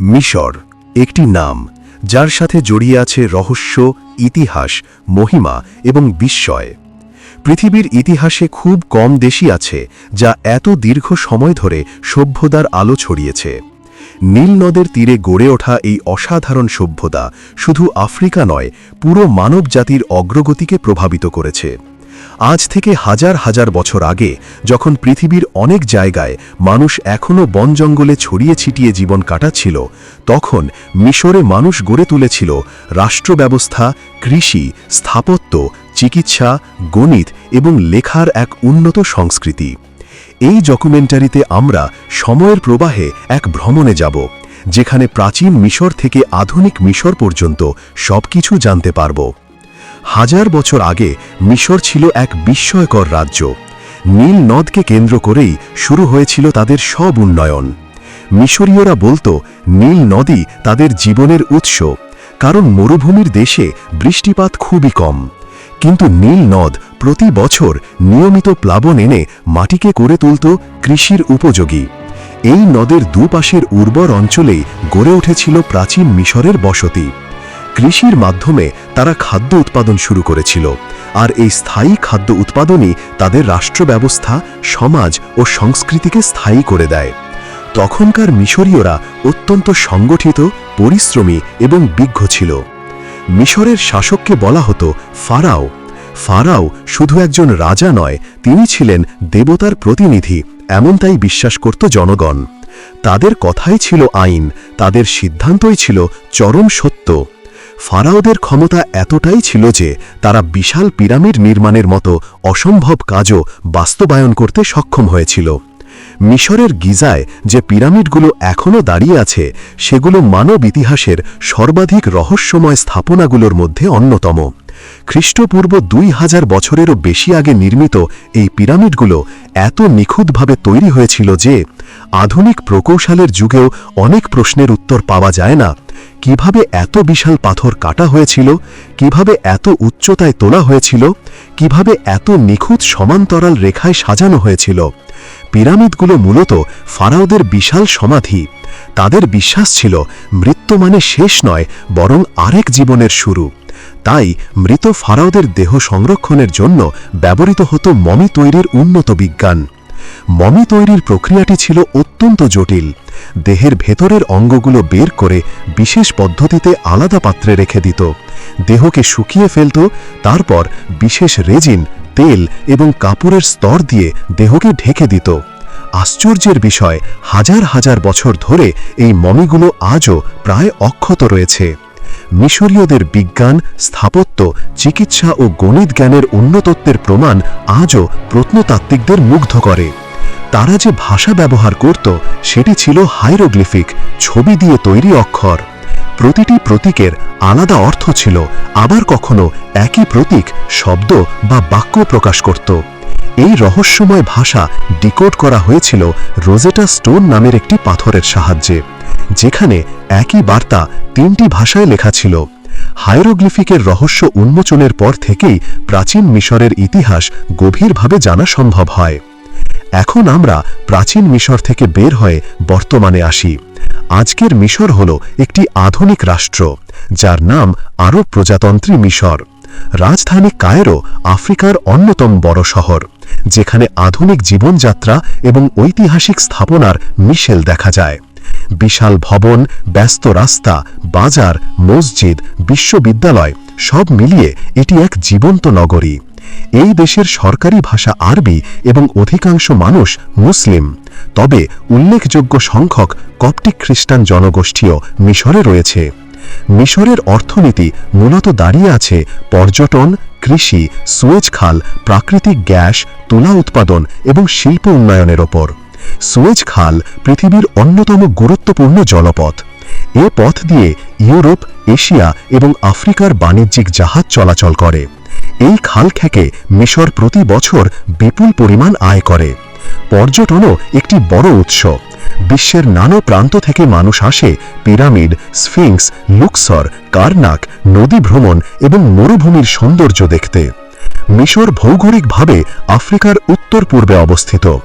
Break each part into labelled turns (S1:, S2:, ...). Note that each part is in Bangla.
S1: মিশর, একটি নাম, যার সাথে জড়িয়ে আছে রহস্য, ইতিহাস, মহিমা এবং বিস্ময়। পৃথিবীর ইতিহাসে খুব কম দেশই আছে যা এত দীর্ঘ সময় ধরে সভ্যতার আলো ছড়িয়েছে। নীল নদের তীরে গড়ে ওঠা এই অসাধারণ সভ্যতা শুধু আফ্রিকা নয়, পুরো মানব জাতির অগ্রগতিকে প্রভাবিত করেছে। আজ থেকে হাজার হাজার বছর আগে, যখন পৃথিবীর অনেক জায়গায় মানুষ এখনও বন জঙ্গলে ছড়িয়ে ছিটিয়ে জীবন কাটাচ্ছিল, তখন মিশরে মানুষ গড়ে তুলেছিল রাষ্ট্র ব্যবস্থা কৃষি, স্থাপত্য, চিকিৎসা, গণিত এবং লেখার এক উন্নত সংস্কৃতি। এই ডকুমেন্টারিতে আমরা সময়ের প্রবাহে এক ভ্রমণে যাব, যেখানে প্রাচীন মিশর থেকে আধুনিক মিশর পর্যন্ত সবকিছু জানতে পারব। হাজার বছর আগে মিশর ছিল এক বিস্ময়কর রাজ্য। নীল নদকে কেন্দ্র করেই শুরু হয়েছিল তাদের সব উন্নয়ন। মিশরীয়রা বলতো, নীল নদী তাদের জীবনের উৎস, কারণ মরুভূমির দেশে বৃষ্টিপাত খুবই কম। কিন্তু নীল নদ প্রতি বছর নিয়মিত প্লাবন এনে মাটিকে করে তুলত কৃষির উপযোগী। এই নদের দুপাশের উর্বর অঞ্চলেই গড়ে উঠেছিল প্রাচীন মিশরের বসতি। কৃষির মাধ্যমে তারা খাদ্য উৎপাদন শুরু করেছিল। আর এই স্থায়ী খাদ্য উৎপাদনই তাদের রাষ্ট্র ব্যবস্থা সমাজ ও সংস্কৃতিকে স্থায়ী করে দেয়। তখনকার মিশরীয়রা অত্যন্ত সংগঠিত, পরিশ্রমী এবং বিজ্ঞ ছিল। মিশরের শাসককে বলা হতো ফারাও। ফারাও শুধু একজন রাজা নয়, তিনি ছিলেন দেবতার প্রতিনিধি, এমনটাই বিশ্বাস করত জনগণ। তাদের কথাই ছিল আইন, তাদের সিদ্ধান্তই ছিল চরম সত্য। ফারাওদের ক্ষমতা এতটাই ছিল যে তারা বিশাল পিরামিড নির্মাণের মতো অসম্ভব কাজও বাস্তবায়ন করতে সক্ষম হয়েছিল। মিশরের গিজায় যে পিরামিডগুলো এখনও দাঁড়িয়ে আছে, সেগুলো মানব ইতিহাসের সর্বাধিক রহস্যময় স্থাপনাগুলোর মধ্যে অন্যতম। খ্রিস্টপূর্ব দুই হাজার বছরেরও বেশি আগে নির্মিত এই পিরামিডগুলো এত নিখুঁতভাবে তৈরি হয়েছিল যে আধুনিক প্রকৌশলের যুগেও অনেক প্রশ্নের উত্তর পাওয়া যায় না। কীভাবে এত বিশাল পাথর কাটা হয়েছিল, কীভাবে এত উচ্চতায় তোলা হয়েছিল, কীভাবে এত নিখুঁত সমান্তরাল রেখায় সাজানো হয়েছিল। পিরামিডগুলো মূলত ফারাওদের বিশাল সমাধি। তাদের বিশ্বাস ছিল, মৃত্যু মানে শেষ নয়, বরং আরেক জীবনের শুরু। তাই মৃত ফারাওদের দেহ সংরক্ষণের জন্য ব্যবহৃত হতো মমি তৈরির উন্নত বিজ্ঞান। মমি তৈরির প্রক্রিয়াটি ছিল অত্যন্ত জটিল। দেহের ভেতরের অঙ্গগুলো বের করে বিশেষ পদ্ধতিতে আলাদা পাত্রে রেখে দিত। দেহকে শুকিয়ে ফেলত, তারপর বিশেষ রেজিন, তেল এবং কাপড়ের স্তর দিয়ে দেহকে ঢেকে দিত। আশ্চর্যের বিষয়, হাজার হাজার বছর ধরে এই মমিগুলো আজও প্রায় অক্ষত রয়েছে। মিশরীয়দের বিজ্ঞান, স্থাপত্য, চিকিৎসা ও গণিত জ্ঞানের উন্নতত্বের প্রমাণ আজও প্রত্নতাত্ত্বিকদের মুগ্ধ করে। তারা যে ভাষা ব্যবহার করত, সেটি ছিল হাইরোগ্লিফিক, ছবি দিয়ে তৈরি অক্ষর। প্রতিটি প্রতীকের আলাদা অর্থ ছিল, আবার কখনো একই প্রতীক, শব্দ বা বাক্য প্রকাশ করত। এই রহস্যময় ভাষা ডিকোড করা হয়েছিল রোজেটা স্টোন নামের একটি পাথরের সাহায্যে, যেখানে একই বার্তা তিনটি ভাষায় লেখা ছিল। হাইরোগ্লিফিকের রহস্য উন্মোচনের পর থেকেই প্রাচীন মিশরের ইতিহাস গভীরভাবে জানা সম্ভব হয়। এখন আমরা প্রাচীন মিশর থেকে বের হয়ে বর্তমানে আসি। আজকের মিশর হল একটি আধুনিক রাষ্ট্র, যার নাম আরব প্রজাতন্ত্রী মিশর। রাজধানী কায়রো আফ্রিকার অন্যতম বড় শহর, যেখানে আধুনিক জীবনযাত্রা এবং ঐতিহাসিক স্থাপনার মিশেল দেখা যায়। বিশাল ভবন, ব্যস্ত রাস্তা, বাজার, মসজিদ, বিশ্ববিদ্যালয় সব মিলিয়ে এটি এক জীবন্ত নগরী। এই দেশের সরকারি ভাষা আরবি এবং অধিকাংশ মানুষ মুসলিম। তবে উল্লেখযোগ্য সংখ্যক কপটিক খ্রিস্টান জনগোষ্ঠীও মিশরে রয়েছে। মিশরের অর্থনীতি মূলত দাঁড়িয়ে আছে পর্যটন, কৃষি, সুয়েজ খাল, প্রাকৃতিক গ্যাস, তুলা উৎপাদন এবং শিল্প উন্নয়নের ওপর। সুয়েজ খাল পৃথিবীর অন্যতম গুরুত্বপূর্ণ জলপথ। এ পথ দিয়ে ইউরোপ, এশিয়া এবং আফ্রিকার বাণিজ্যিক জাহাজ চলাচল করে। এই খাল থেকে মিশর প্রতি বছর বিপুল পরিমাণ আয় করে। পর্যটনও একটি বড় উৎস। বিশ্বের নানা প্রান্ত থেকে মানুষ আসে পিরামিড, স্ফিংস, লুকসর, কার্নাক, নদী ভ্রমণ এবং মরুভূমির সৌন্দর্য দেখতে।
S2: মিশর ভৌগোলিকভাবে আফ্রিকার উত্তর পূর্বে অবস্থিত।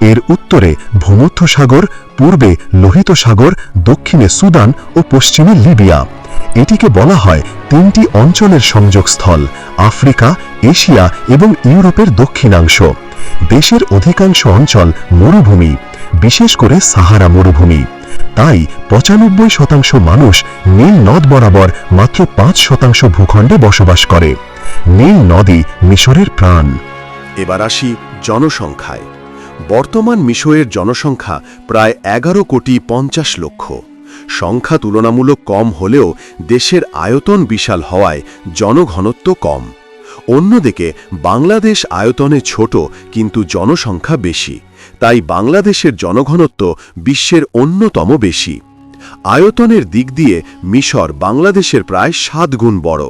S2: এর উত্তরে ভূমধ্য সাগর পূর্বে লোহিত সাগর, দক্ষিণে সুদান ও পশ্চিমে লিবিয়া। এটিকে বলা হয় তিনটি অঞ্চলের সংযোগস্থল, আফ্রিকা, এশিয়া এবং ইউরোপের দক্ষিণাংশ। দেশের অধিকাংশ অঞ্চল মরুভূমি, বিশেষ করে সাহারা মরুভূমি। তাই পঁচানব্বই শতাংশ মানুষ নীল নদ বরাবর মাত্র পাঁচ শতাংশ ভূখণ্ডে বসবাস করে। নীল নদী মিশরের প্রাণ।
S1: এবার আসি জনসংখ্যায়। বর্তমান মিশরের জনসংখ্যা প্রায় এগারো কোটি পঞ্চাশ লক্ষ। সংখ্যা তুলনামূলক কম হলেও দেশের আয়তন বিশাল হওয়ায় জনঘনত্ব কম। অন্যদিকে, বাংলাদেশ আয়তনে ছোট, কিন্তু জনসংখ্যা বেশি। তাই বাংলাদেশের জনঘনত্ব বিশ্বের অন্যতম বেশি। আয়তনের দিক দিয়ে মিশর বাংলাদেশের প্রায় সাত গুণ বড়।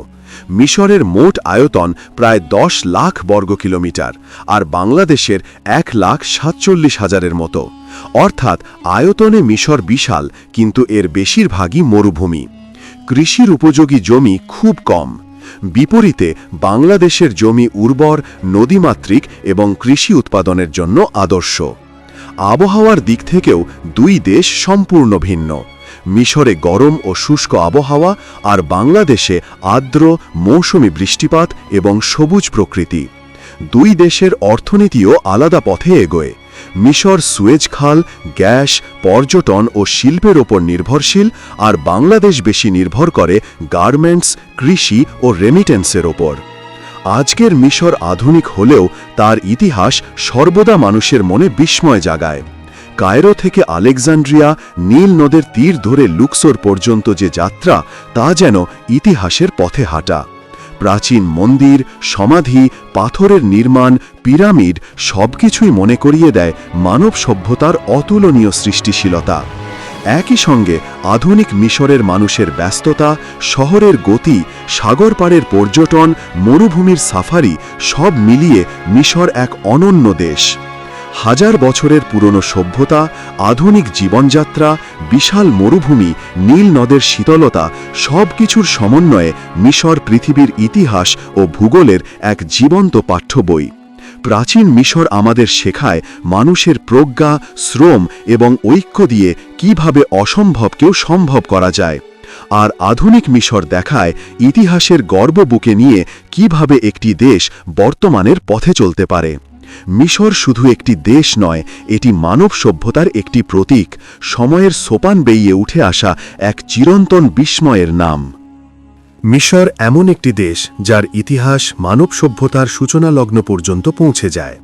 S1: মিশরের মোট আয়তন প্রায় দশ লাখ বর্গ কিলোমিটার, আর বাংলাদেশের এক লাখ সাতচল্লিশ হাজারের মতো। অর্থাৎ আয়তনে মিশর বিশাল, কিন্তু এর বেশিরভাগই মরুভূমি। কৃষির উপযোগী জমি খুব কম। বিপরীতে, বাংলাদেশের জমি উর্বর, নদীমাতৃক এবং কৃষি উৎপাদনের জন্য আদর্শ। আবহাওয়ার দিক থেকেও দুই দেশ সম্পূর্ণ ভিন্ন। মিশরে গরম ও শুষ্ক আবহাওয়া আর বাংলাদেশে আর্দ্র, মৌসুমি বৃষ্টিপাত এবং সবুজ প্রকৃতি। দুই দেশের অর্থনীতিও আলাদা পথে এগোয়। মিশর সুয়েজ খাল, গ্যাস, পর্যটন ও শিল্পের ওপর নির্ভরশীল আর বাংলাদেশ বেশি নির্ভর করে গার্মেন্টস, কৃষি ও রেমিটেন্সের ওপর। আজকের মিশর আধুনিক হলেও তার ইতিহাস সর্বদা মানুষের মনে বিস্ময় জাগায়। কায়রো থেকে আলেকজান্ড্রিয়া নীল নদের তীর ধরে লুক্সোর পর্যন্ত যে যাত্রা, তা যেন ইতিহাসের পথে হাঁটা। প্রাচীন মন্দির, সমাধি, পাথরের নির্মাণ, পিরামিড, সবকিছুই মনে করিয়ে দেয় মানব সভ্যতার অতুলনীয় সৃষ্টিশীলতা। একই সঙ্গে আধুনিক মিশরের মানুষের ব্যস্ততা, শহরের গতি সাগর পাড়ের পর্যটন, মরুভূমির সাফারি, সব মিলিয়ে মিশর এক অনন্য দেশ। হাজার বছরের পুরনো সভ্যতা, আধুনিক জীবনযাত্রা, বিশাল মরুভূমি, নীল নদের শীতলতা সব কিছুর সমন্বয়ে মিশর পৃথিবীর ইতিহাস ও ভূগোলের এক জীবন্ত পাঠ্য বই। প্রাচীন মিশর আমাদের শেখায় মানুষের প্রজ্ঞা, শ্রম এবং ঐক্য দিয়ে কীভাবে অসম্ভবকেও সম্ভব করা যায়। আর আধুনিক মিশর দেখায় ইতিহাসের গর্ব বুকে নিয়ে কীভাবে একটি দেশ বর্তমানের পথে চলতে পারে। মিশর শুধু একটি দেশ নয়, এটি মানব সভ্যতার একটি প্রতীক। সময়ের সোপান বেইয়ে উঠে আসা এক চিরন্তন বিস্ময়ের নাম। মিশর এমন একটি দেশ যার ইতিহাস মানব সভ্যতার সূচনা লগ্ন পর্যন্ত পৌঁছে যায়।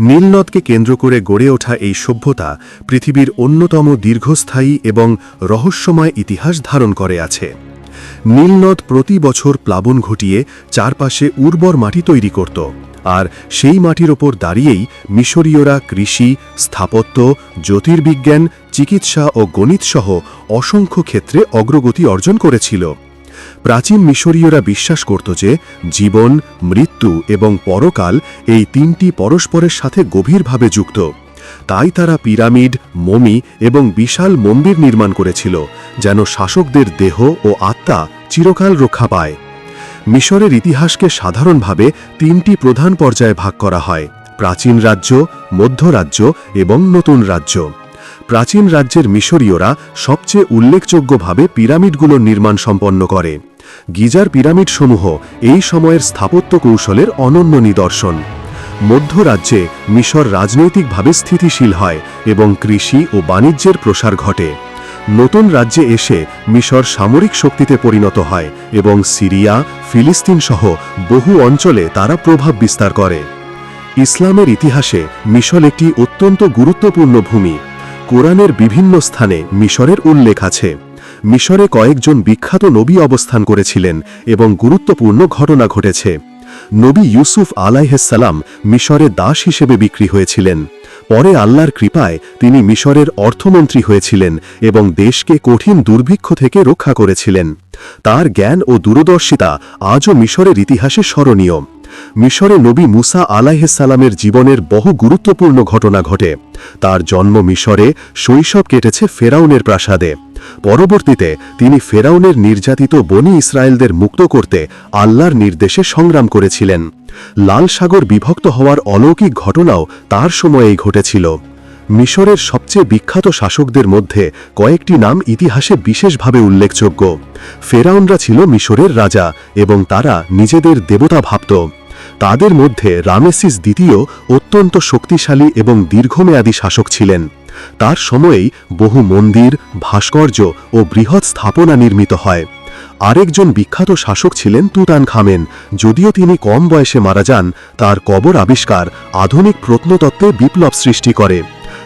S1: নীলনদকে কেন্দ্র করে গড়ে ওঠা এই সভ্যতা পৃথিবীর অন্যতম দীর্ঘস্থায়ী এবং রহস্যময় ইতিহাস ধারণ করে আছে। নীলনদ প্রতি বছর প্লাবন ঘটিয়ে চারপাশে উর্বর মাটি তৈরি করত। আর সেই মাটির ওপর দাঁড়িয়েই মিশরীয়রা কৃষি, স্থাপত্য, জ্যোতির্বিজ্ঞান, চিকিৎসা ও গণিতসহ অসংখ্য ক্ষেত্রে অগ্রগতি অর্জন করেছিল। প্রাচীন মিশরীয়রা বিশ্বাস করত যে জীবন, মৃত্যু এবং পরকাল এই তিনটি পরস্পরের সাথে গভীরভাবে যুক্ত। তাই তারা পিরামিড, মমি এবং বিশাল মন্দির নির্মাণ করেছিল, যেন শাসকদের দেহ ও আত্মা চিরকাল রক্ষা পায়। মিশরের ইতিহাসকে সাধারণভাবে তিনটি প্রধান পর্যায়ে ভাগ করা হয়, প্রাচীন রাজ্য মধ্যরাজ্য এবং নতুন রাজ্য। প্রাচীন রাজ্যের মিশরীয়রা সবচেয়ে উল্লেখযোগ্যভাবে পিরামিডগুলোর নির্মাণ সম্পন্ন করে। গিজার পিরামিডসমূহ এই সময়ের স্থাপত্য কৌশলের অনন্য নিদর্শন। মধ্যরাজ্যে মিশর রাজনৈতিকভাবে স্থিতিশীল হয় এবং কৃষি ও বাণিজ্যের প্রসার ঘটে। নতুন রাজ্যে এসে মিশর সামরিক শক্তিতে পরিণত হয় এবং সিরিয়া ফিলিস্তিন সহ বহু অঞ্চলে তারা প্রভাব বিস্তার করে। ইসলামের ইতিহাসে মিশর একটি অত্যন্ত গুরুত্বপূর্ণ ভূমি। কোরআনের বিভিন্ন স্থানে মিশরের উল্লেখ আছে। মিশরে কয়েকজন বিখ্যাত নবী অবস্থান করেছিলেন এবং গুরুত্বপূর্ণ ঘটনা ঘটেছে। নবী ইউসুফ আলাইহাল্লাম মিশরে দাস হিসেবে বিক্রি হয়েছিলেন। পরে আল্লাহর কৃপায় তিনি মিশরের অর্থমন্ত্রী হয়েছিলেন এবং দেশকে কঠিন দুর্ভিক্ষ থেকে রক্ষা করেছিলেন। তার জ্ঞান ও দূরদর্শিতা আজও মিশরের ইতিহাসে স্মরণীয়। মিশরে নবী মুসা আলাইহিসালামের জীবনের বহু গুরুত্বপূর্ণ ঘটনা ঘটে। তার জন্ম মিশরে শৈশব কেটেছে ফেরাউনের প্রাসাদে। পরবর্তীতে তিনি ফেরাউনের নির্যাতিত বনি ইসরায়েলদের মুক্ত করতে আল্লাহর নির্দেশে সংগ্রাম করেছিলেন। লাল সাগর বিভক্ত হওয়ার অলৌকিক ঘটনাও তার সময়েই ঘটেছিল। মিশরের সবচেয়ে বিখ্যাত শাসকদের মধ্যে কয়েকটি নাম ইতিহাসে বিশেষভাবে উল্লেখযোগ্য। ফেরাউনরা ছিল মিশরের রাজা এবং তারা নিজেদের দেবতা ভাবত। তাদের মধ্যে রামেসিস দ্বিতীয় অত্যন্ত শক্তিশালী এবং দীর্ঘমেয়াদী শাসক ছিলেন। তার সময়েই বহু মন্দির, ভাস্কর্য ও বৃহৎ স্থাপনা নির্মিত হয়। আরেকজন বিখ্যাত শাসক ছিলেন তুতান খামেন যদিও তিনি কম বয়সে মারা যান, তার কবর আবিষ্কার আধুনিক প্রত্নতত্ত্বে বিপ্লব সৃষ্টি করে।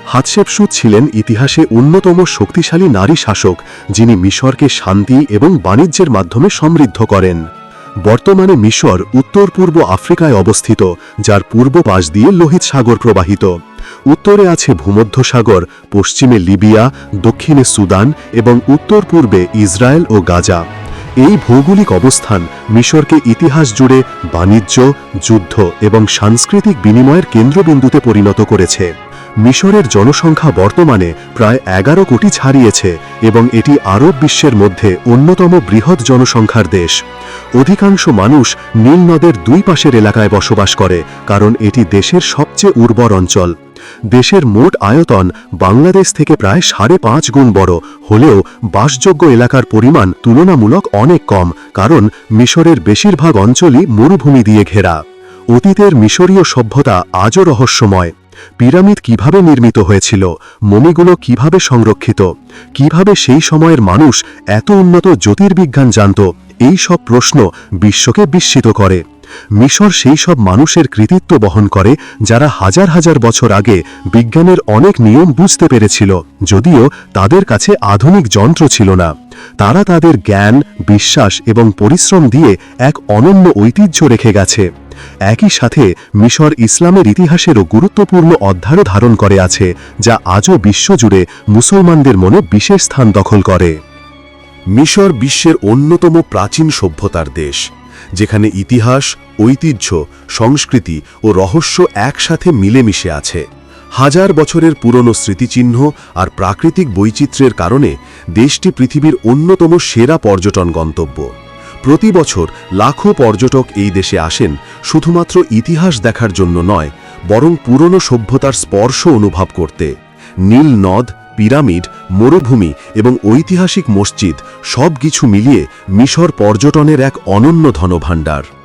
S1: হাতশেপসুদ ছিলেন ইতিহাসে অন্যতম শক্তিশালী নারী শাসক, যিনি মিশরকে শান্তি এবং বাণিজ্যের মাধ্যমে সমৃদ্ধ করেন। বর্তমানে মিশর উত্তর পূর্ব আফ্রিকায় অবস্থিত, যার পূর্ব পাশ দিয়ে লোহিত সাগর প্রবাহিত। উত্তরে আছে ভূমধ্যসাগর পশ্চিমে লিবিয়া, দক্ষিণে সুদান এবং উত্তর পূর্বে ইসরায়েল ও গাজা। এই ভৌগোলিক অবস্থান মিশরকে ইতিহাস জুড়ে বাণিজ্য, যুদ্ধ এবং সাংস্কৃতিক বিনিময়ের কেন্দ্রবিন্দুতে পরিণত করেছে। মিশরের জনসংখ্যা বর্তমানে প্রায় এগারো কোটি ছাড়িয়েছে এবং এটি আরব বিশ্বের মধ্যে অন্যতম বৃহৎ জনসংখ্যার দেশ। অধিকাংশ মানুষ নীল নদের দুই পাশের এলাকায় বসবাস করে, কারণ এটি দেশের সবচেয়ে উর্বর অঞ্চল। দেশের মোট আয়তন বাংলাদেশ থেকে প্রায় সাড়ে পাঁচ গুণ বড়। হলেও বাসযোগ্য এলাকার পরিমাণ তুলনামূলক অনেক কম, কারণ মিশরের বেশিরভাগ অঞ্চলই মরুভূমি দিয়ে ঘেরা। অতীতের মিশরীয় সভ্যতা আজও রহস্যময়। পিরামিড কীভাবে নির্মিত হয়েছিল? মমিগুলো কীভাবে সংরক্ষিত? কীভাবে সেই সময়ের মানুষ এত উন্নত জ্যোতির্বিজ্ঞান জানত? এই সব প্রশ্ন বিশ্বকে বিস্মিত করে। মিশর সেই সব মানুষের কৃতিত্ব বহন করে যারা হাজার হাজার বছর আগে বিজ্ঞানের অনেক নিয়ম বুঝতে পেরেছিল, যদিও তাদের কাছে আধুনিক যন্ত্র ছিল না। তারা তাদের জ্ঞান, বিশ্বাস এবং পরিশ্রম দিয়ে এক অনন্য ঐতিহ্য রেখে গেছে। একই সাথে মিশর ইসলামের ইতিহাসেরও গুরুত্বপূর্ণ অধ্যায় ধারণ করে আছে, যা আজও বিশ্বজুড়ে মুসলমানদের মনে বিশেষ স্থান দখল করে। মিশর বিশ্বের অন্যতম প্রাচীন সভ্যতার দেশ। যেখানে ইতিহাস, ঐতিহ্য, সংস্কৃতি ও রহস্য একসাথে মিলেমিশে আছে। হাজার বছরের পুরনো স্মৃতিচিহ্ন আর প্রাকৃতিক বৈচিত্র্যের কারণে দেশটি পৃথিবীর অন্যতম সেরা পর্যটন গন্তব্য। প্রতি বছর লাখো পর্যটক এই দেশে আসেন, শুধুমাত্র ইতিহাস দেখার জন্য নয়, বরং পুরনো সভ্যতার স্পর্শ অনুভব করতে। নীল নদ পিরামিড মরুভূমি এবং ঐতিহাসিক মসজিদ সব কিছু মিলিয়ে মিশর পর্যটনের এক অনন্য ধনভাণ্ডার।